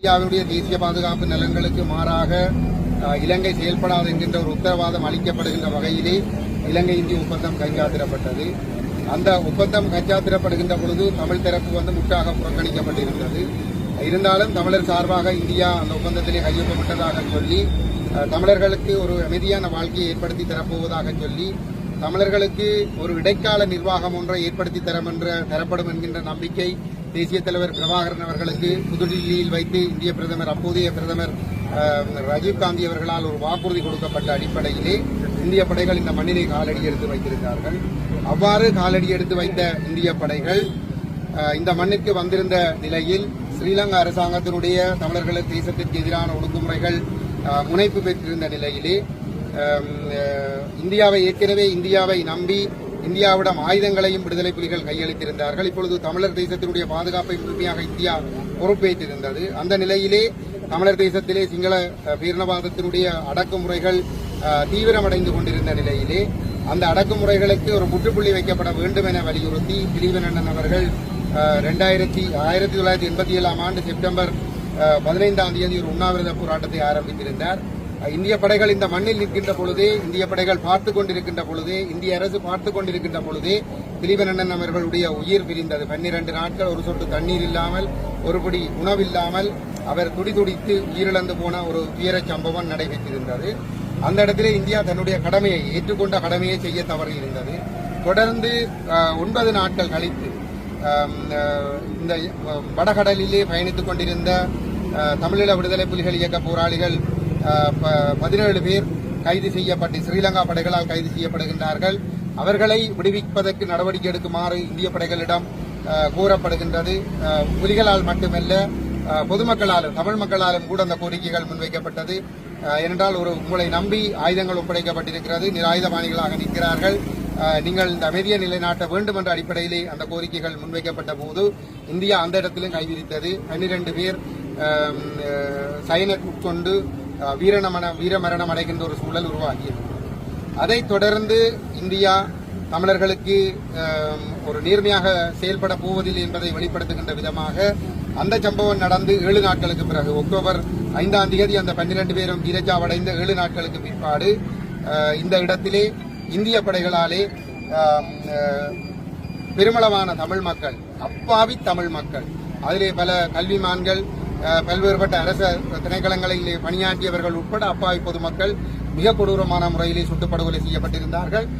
இந்தியாவுடைய தேசிய பாதுகாப்பு நலன்களுக்கு மாறாக இலங்கை செயல்படாது என்கின்ற ஒரு உத்தரவாதம் அளிக்கப்படுகின்ற வகையிலே இலங்கை இந்திய ஒப்பந்தம் கைச்சாத்திடப்பட்டது. அந்த ஒப்பந்தம் கைச்சாத்திடப்படுகின்ற பொழுது தமிழ் தரப்பு வந்து முற்றாக புறக்கணிக்கப்பட்டிருந்தது. இருந்தாலும் தமிழர் சார்பாக இந்தியா அந்த ஒப்பந்தத்திலே கையொப்பப்பட்டதாக சொல்லி தமிழர்களுக்கு ஒரு அமைதியான வாழ்க்கையை ஏற்படுத்தி தரப்போவதாக சொல்லி தமிழர்களுக்கு ஒரு இடைக்கால நிர்வாகம் ஒன்றை ஏற்படுத்தி தரம் என்ற தரப்படும் என்கின்ற நம்பிக்கை தேசிய தலைவர் பிரபாகரன் அவர்களுக்கு புதுடில்லியில் வைத்து இந்திய பிரதமர் அப்போதைய பிரதமர் ராஜீவ்காந்தி அவர்களால் ஒரு வாக்குறுதி கொடுக்கப்பட்ட அடிப்படையிலே இந்திய படைகள் இந்த மண்ணிலே காலடி எடுத்து வைத்திருந்தார்கள். அவ்வாறு காலடி எடுத்து வைத்த இந்திய படைகள் இந்த மண்ணிற்கு வந்திருந்த நிலையில் ஸ்ரீலங்கா அரசாங்கத்தினுடைய தமிழர்களுக்கு தேசத்திற்கு எதிரான ஒடுக்குமுறைகள் முனைப்பு பெற்றிருந்த நிலையிலே இந்தியாவை ஏற்கனவே இந்தியாவை நம்பி இந்தியாவிடம் ஆயுதங்களையும் விடுதலை புலிகள் கையளித்திருந்தார்கள். இப்பொழுது தமிழர் தேசத்தினுடைய பாதுகாப்பை முழுமையாக இந்தியா பொறுப்பேற்றிருந்தது. அந்த நிலையிலே தமிழர் தேசத்திலே சிங்கள வீரணவாதத்தினுடைய அடக்குமுறைகள் தீவிரமடைந்து கொண்டிருந்த நிலையிலே அந்த அடக்குமுறைகளுக்கு ஒரு முற்றுப்புள்ளி வைக்கப்பட வேண்டும் என வலியுறுத்தி திலீபனண்ணன் அவர்கள் ரெண்டாயிரத்தி ஆயிரத்தி தொள்ளாயிரத்தி எண்பத்தி ஏழாம் ஆண்டு செப்டம்பர் பதினைந்தாம் தேதி ஒரு உண்ணாவிரத போராட்டத்தை ஆரம்பித்திருந்தார். இந்திய படைகள் இந்த மண்ணில் நிற்கின்ற பொழுதே இந்திய படைகள் பார்த்து கொண்டிருக்கின்ற பொழுதே இந்திய அரசு பார்த்து கொண்டிருக்கின்ற பொழுதே திலீபனண்ணன் அவர்களுடைய உயிர் பிரிந்தது. பன்னிரண்டு நாட்கள் ஒரு சொட்டு தண்ணீர் இல்லாமல் ஒருபடி உணவில்லாமல் அவர் துடிதுடித்து உயிரிழந்து போன ஒரு துயரச் சம்பவம் நடைபெற்றிருந்தது. அந்த இடத்திலே இந்தியா தன்னுடைய கடமையை ஏற்றுக்கொண்ட கடமையை செய்ய தவறியிருந்தது. தொடர்ந்து ஒன்பது நாட்கள் கழித்து இந்த வடகடலிலே பயணித்துக் கொண்டிருந்த தமிழீழ விடுதலை புலிகள் இயக்க போராளிகள் பதினேழு பேர் கைது செய்யப்பட்டு ஸ்ரீலங்கா படைகளால் கைது செய்யப்படுகின்றார்கள். அவர்களை விடுவிப்பதற்கு நடவடிக்கை எடுக்குமாறு இந்திய படைகளிடம் கூறப்படுகின்றது புலிகளால் மட்டுமல்ல பொதுமக்களாலும் தமிழ் மக்களாலும் கூட அந்த கோரிக்கைகள் முன்வைக்கப்பட்டது. ஏனென்றால் ஒரு உங்களை நம்பி ஆயுதங்கள் ஒப்படைக்கப்பட்டிருக்கிறது. நிராயுதபாணிகளாக நிற்கிறார்கள். நீங்கள் இந்த அமைதியை நிலைநாட்ட வேண்டும் என்ற அடிப்படையிலே அந்த கோரிக்கைகள் முன்வைக்கப்பட்ட போது இந்தியா அந்த இடத்திலும் கைவிரித்தது. பன்னிரண்டு பேர் அஹ், உட்கொண்டு அஹ், வீரமரணம் அடைகின்ற ஒரு சூழல் உருவாகியது. அதைத் தொடர்ந்து இந்தியா தமிழர்களுக்கு ஒரு நேர்மையாக செயல்பட போவதில்லை என்பதை வெளிப்படுத்துகின்ற விதமாக அந்த சம்பவம் நடந்து ஏழு நாட்களுக்கு பிறகு அக்டோபர் ஐந்தாம் தேதி அந்த பன்னிரண்டு பேரும் வீரச்சாவடைந்த ஏழு நாட்களுக்கு பிற்பாடு இந்த இடத்திலே இந்திய படைகளாலே பெருமளவான தமிழ் மக்கள் அப்பாவி தமிழ் மக்கள் அதிலே பல கல்விமான்கள் பல்வேறுபட்ட அரச திணைக்களங்களிலே பணியாற்றியவர்கள் உட்பட அப்பாவி பொதுமக்கள் மிக கொடூரமான முறையிலே சுட்டுப்படுகொலை செய்யப்பட்டிருந்தார்கள்.